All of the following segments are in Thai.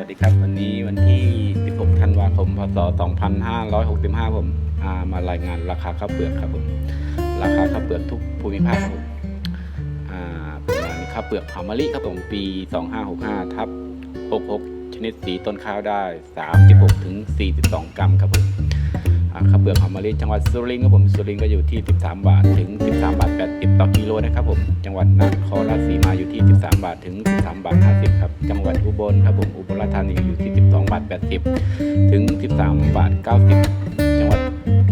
วัสดีครับ วันนี้วันที่ 16 ธันวาคม พศ 2565 ผมามารายงานราคาข้าวเปลือกครับผม ราคาข้าวเปลือกทุกภูมิภาคครับผมาเป็นงานข้าวเปลือกหอมมะลิครับผมปี 2565 ทับ 66 ชนิดสีต้นข้าวได้ 36-42 กรัมครับผม ข้าวเปลือกหอมมะลิจังหวัดสุรินทร์ครับผมสุรินทร์ก็อยู่ที่ 13 บาทถึง 13 บาท 80 ต่อกิโลนะครับผมจังหวัดนครราชสีมาอยู่ที่ 13 บาทถึง 13 บาท 50 ครับจังหวัดอุบลครับผมอุบลราชธานีอยู่ที่ 12 บาท 80 ถึง 13 บาท 90 จังหวัด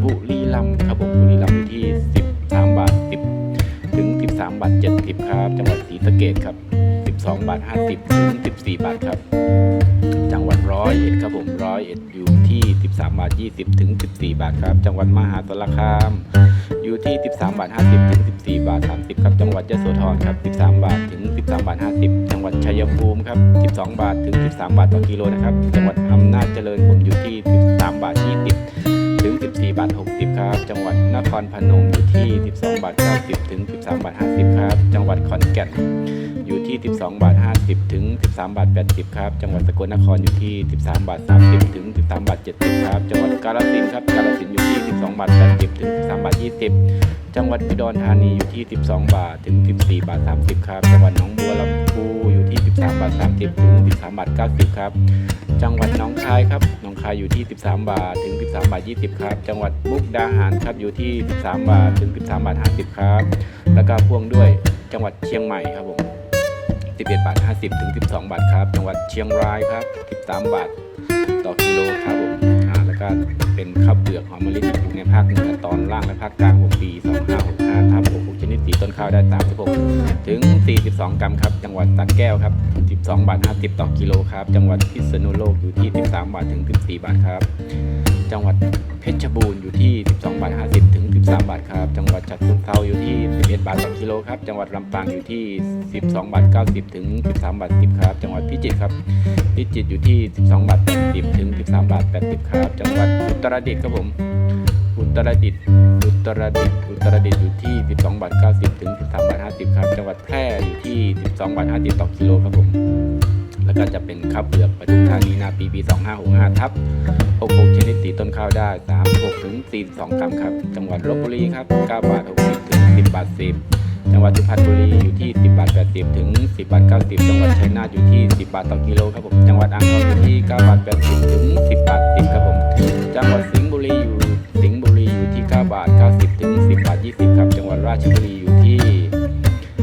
บุรีรัมย์ครับผมบุรีรัมย์อยู่ที่ 13 บาท 10 ถึง 13 บาท 70 ครับ จังหวัดศรีสะเกษครับ 12 บาท 50 ถึง 14 บาทครับ จังหวัดร้อยเอ็ดครับผมร้อยเอ็ดอยู่ที่ 13 บาท 20 ถึง 14 บาทครับ จังหวัดมหาสารคาม อยู่ที่ 13 บาท 50 ถึง 14 บาท 30 ครับ จังหวัดยะโสธรครับ 13 บาท ถึง 13 บาท 50 จังหวัดชัยภูมิครับ 12 บาท ถึง 13 บาทต่อกิโลนะครับ จังหวัดอำนาจเจริญผมอยู่ที่ 13 บาท 20 ถึง 14 บาท 60ครับ จังหวัดนครพนมอยู่ที่ 12 บาท 90 ถึง 13 บาท 50 ครับ จังหวัดขอนแก่นอยู่ที่ 12 บาท 50 ถึง 13 บาท 80 ครับ จังหวัดสกลนครอยู่ที่ 13 บาท 30 ถึง 13 บาท 70 ครับ จังหวัดกาฬสินธุ์ครับ กาฬสินธุ์อยู่ที่ 12 บาท 80 ถึง 13 บาท 20 จังหวัดอุดรธานีอยู่ที่ 12 บาท ถึง 14 บาท 30 ครับ จังหวัดหนองบัวลำพู 13 บาท 30 ถึง 13 บาท 90 ครับ จังหวัดหนองคายครับหนองคายอยู่ที่ 13 บาท ถึง 13 บาท 20 ครับ จังหวัดมุกดาหารครับอยู่ที่ 13 บาท ถึง 13 บาท 50 ครับ แล้วก็พ่วงด้วยจังหวัดเชียงใหม่ครับผม 11 บาท 50 ถึง 12 บาทครับ จังหวัดเชียงรายครับ 13 บาท ต่อกิโลครับผมอ่าแล้วก็เป็นข้าวเปลือกหอมมะลิที่ปลูกในภาคเหนือตอนล่างและภาคกลางผมปี 2565ทับ นิดสีต้นข้าวได้ 36 ถึง 42 กรัมครับ จังหวัดสระแก้วครับ 12 บาท 50 ต่อกิโลครับ จังหวัดพิษณุโลกอยู่ที่ 13 บาทถึง 14 บาทครับ จังหวัดเพชรบูรณ์อยู่ที่ 12 บาท 50 ถึง 13 บาทครับ จังหวัดฉะเชิงเทราอยู่ที่ 11 บาทต่อกิโลครับ จังหวัดลำปางอยู่ที่ 12 บาท 90 ถึง 13 บาท 10 ครับ จังหวัดพิจิตรครับ พิจิตรอยู่ที่ 12 บาท 80 ถึง 13 บาท 80 ครับ จังหวัดอุตรดิตถ์ครับผม ตรดิตถ์อุตรดิตถ์อุตรดิตถ์อยู่ที่ 12บาท90 ถึง 13บาท50 ครับ จังหวัดแพร่อยู่ที่ 12บาท50 ต่อกิโลครับผม แล้วก็จะเป็นข้าวเปลือกปทุมธานีนาปีปี2565ทับ66ชนิดสีต้นข้าวได้ 36ถึง42กรัมครับ จังหวัดลบบุรีครับ9บาท60ถึง10บาท10 จังหวัดสุพรรณบุรีอยู่ที่ 10บาท80 ถึง 10บาท90 จังหวัดชัยนาทอยู่ที่ 10 บาทต่อกิโลครับผม จังหวัดอ่างทองอยู่ที่9บาท80 ถึง 10บาท10ครับผม จังหวัด ชบุรีอยู่ที่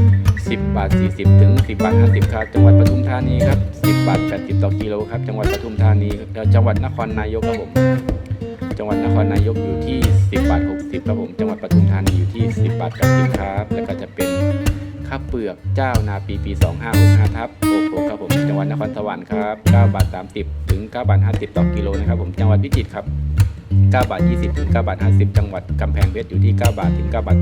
10 บาท 40 ถึง 10 บาท 50 ครับ จังหวัดปทุมธานีครับ 10 บาท 80 ต่อกิโลครับ จังหวัดปทุมธานีจังหวัดนครนายกครับผม จังหวัดนครนายกอยู่ที่ 10 บาท 60 ครับผม จังหวัดปทุมธานีอยู่ที่ 10 บาท 80 ครับ แล้วก็จะเป็นข้าวเปลือกเจ้านาปีปี 2565ทับ66ครับผม จังหวัดนครสวรรค์ครับ 9 บาท 30 ถึง 9 บาท 50 ต่อกิโลนะครับผม จังหวัดพิจิตรครับ 9บาท20ถึง9บาท50 จังหวัดกำแพงเพชรอยู่ที่ 9 บาทถึง 9 บาท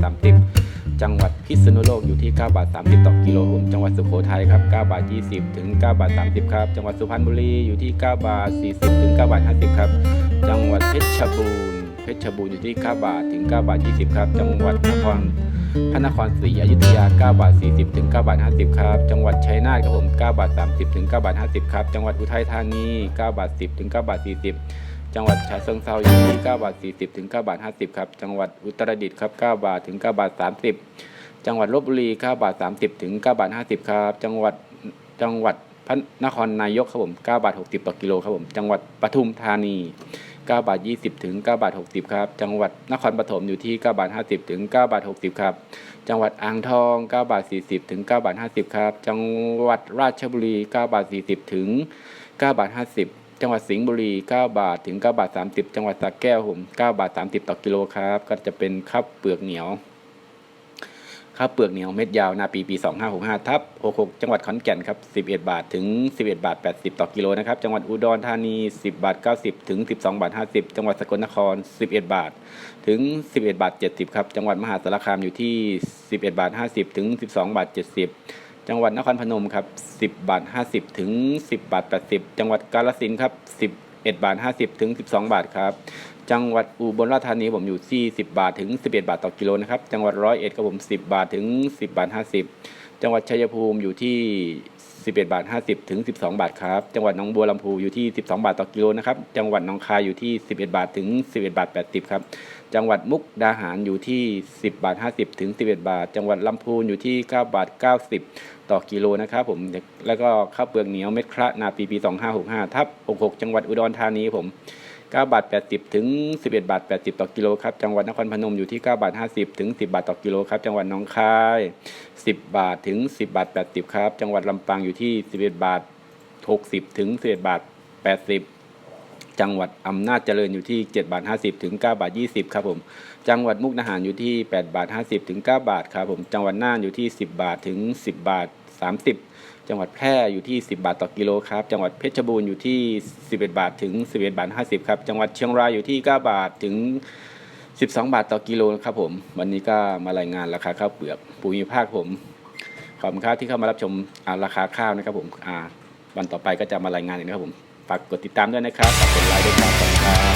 30 จังหวัดพิษณุโลกอยู่ที่ 9 บาท 30 ต่อกิโลผมจังหวัดสุโขทัยครับ 9 บาท 20 ถึง 9 บาท 30 ครับ จังหวัดสุพรรณบุรีอยู่ที่ 9 บาท 40 ถึง 9 บาท 50 ครับ จังหวัดเพชรบูรณ์เพชรบูรณ์อยู่ที่ 9 บาทถึง 9 บาท 20 ครับ จังหวัดนครพระนครศรีอยุธยา 9 บาท 40 ถึง 9 บาท 50 ครับ จังหวัดชัยนาทครับผม 9 บาท 30 ถึง 9 บาท 50 ครับ จังหวัดอุทัยธานี 9 บาท 10 ถึง 9 บาท 40 จังหวัดฉะเชิงเทราอยู่ที่9บาท40 ถึง9บาท50 ครับ จังหวัดอุตรดิตถ์ครับ 9 บาทถึง 9 บาท 30 จังหวัดลบบุรี 9 บาท 30 ถึง 9 บาท 50 ครับ จังหวัดจังหวัดพระนครนายกครับผม 9 บาท 60 ต่อกิโลครับผม จังหวัดปทุมธานี 9 บาท 20 ถึง 9 บาท 60 ครับ จังหวัดนครปฐมอยู่ที่ 9 บาท 50 ถึง 9 บาท 60 ครับ จังหวัดอ่างทอง 9 บาท 40 ถึง 9 บาท 50 ครับ จังหวัดราชบุรี 9 บาท 40 ถึง 9 บาท 50 จังหวัดสิงห์บุรี 9 บาทถึง 9 บาท 30 จังหวัดสระแก้วผม9บาท 30 ต่อกิโลครับ ก็จะเป็นข้าวเปลือกเหนียวข้าวเปลือกเหนียวเม็ดยาวนาปีปี 2565ทับ66 จังหวัดขอนแก่นครับ11 บาทถึง 11 บาท 80 ต่อกิโลนะครับ จังหวัดอุดรธานี 10 บาท 90 ถึง 12 บาท 50 จังหวัดสกลนคร 11 บาท ถึง 11 บาท 70 ครับ จังหวัดมหาสารคามอยู่ที่ 11 บาท 50 ถึง 12 บาท 70 จังหวัดนครพนมครับ10 บาท 50 ถึง 10 บาท 80 จังหวัดกาฬสินธุ์ครับ 11 บาท 50 ถึง 12 บาทครับ จังหวัดอุบลราชธานีผมอยู่ที่ 10 บาทถึง 11 บาทต่อกิโลนะครับ จังหวัดร้อยเอ็ดครับผม 10 บาทถึง 10 บาท 50 จังหวัดชัยภูมิอยู่ที่ 11บาท50 ถึง 12 บาทครับ จังหวัดหนองบัวลำพูอยู่ที่ 12 บาทต่อกิโลนะครับ จังหวัดหนองคายอยู่ที่ 11 บาทถึง 11 บาท 80 ครับ จังหวัดมุกดาหารอยู่ที่ 10 บาท 50 ถึง 11 บาท จังหวัดลำพูนอยู่ที่ 9 บาท 90 ต่อกิโลนะครับผม แล้วก็ข้าวเปลือกเหนียวเม็ดคระนาปีปี 2565 ทับ 66 จังหวัดอุดรธานีผม 9บาท80 ถึง 11 บาท 80 ต่อกิโลครับ จังหวัดนครพนมอยู่ที่ 9 บาท 50 ถึง 10 บาทต่อกิโลครับ จังหวัดหนองคาย 10 บาทถึง 10 บาท 80 ครับ จังหวัดลำปางอยู่ที่ 11 บาท 60 ถึง 11 บาท 80 จังหวัดอำนาจเจริญอยู่ที่ 7 บาท 50 ถึง 9 บาท 20 ครับผม จังหวัดมุกดาหารอยู่ที่ 8 บาท 50 ถึง 9 บาทครับผม จังหวัดน่านอยู่ที่ 10 บาท ถึง 10 บาท 30 จังหวัดแพร่อยู่ที่ 10 บาทต่อกิโลครับ จังหวัดเพชรบูรณ์อยู่ที่ 11 บาทถึง 11 บาท 50 ครับ จังหวัดเชียงรายอยู่ที่ 9 บาทถึง 12 บาทต่อกิโลครับผม วันนี้ก็มารายงานราคาข้าวเปลือกภูมิภาคผม ขอบคุณครับที่เข้ามารับชมราคาข้าวนะครับผมวันต่อไปก็จะมารายงานอีกนะครับผม ฝากกดติดตามด้วยนะครับ ฝากกดไลค์ด้วยครับขอบคุณครับ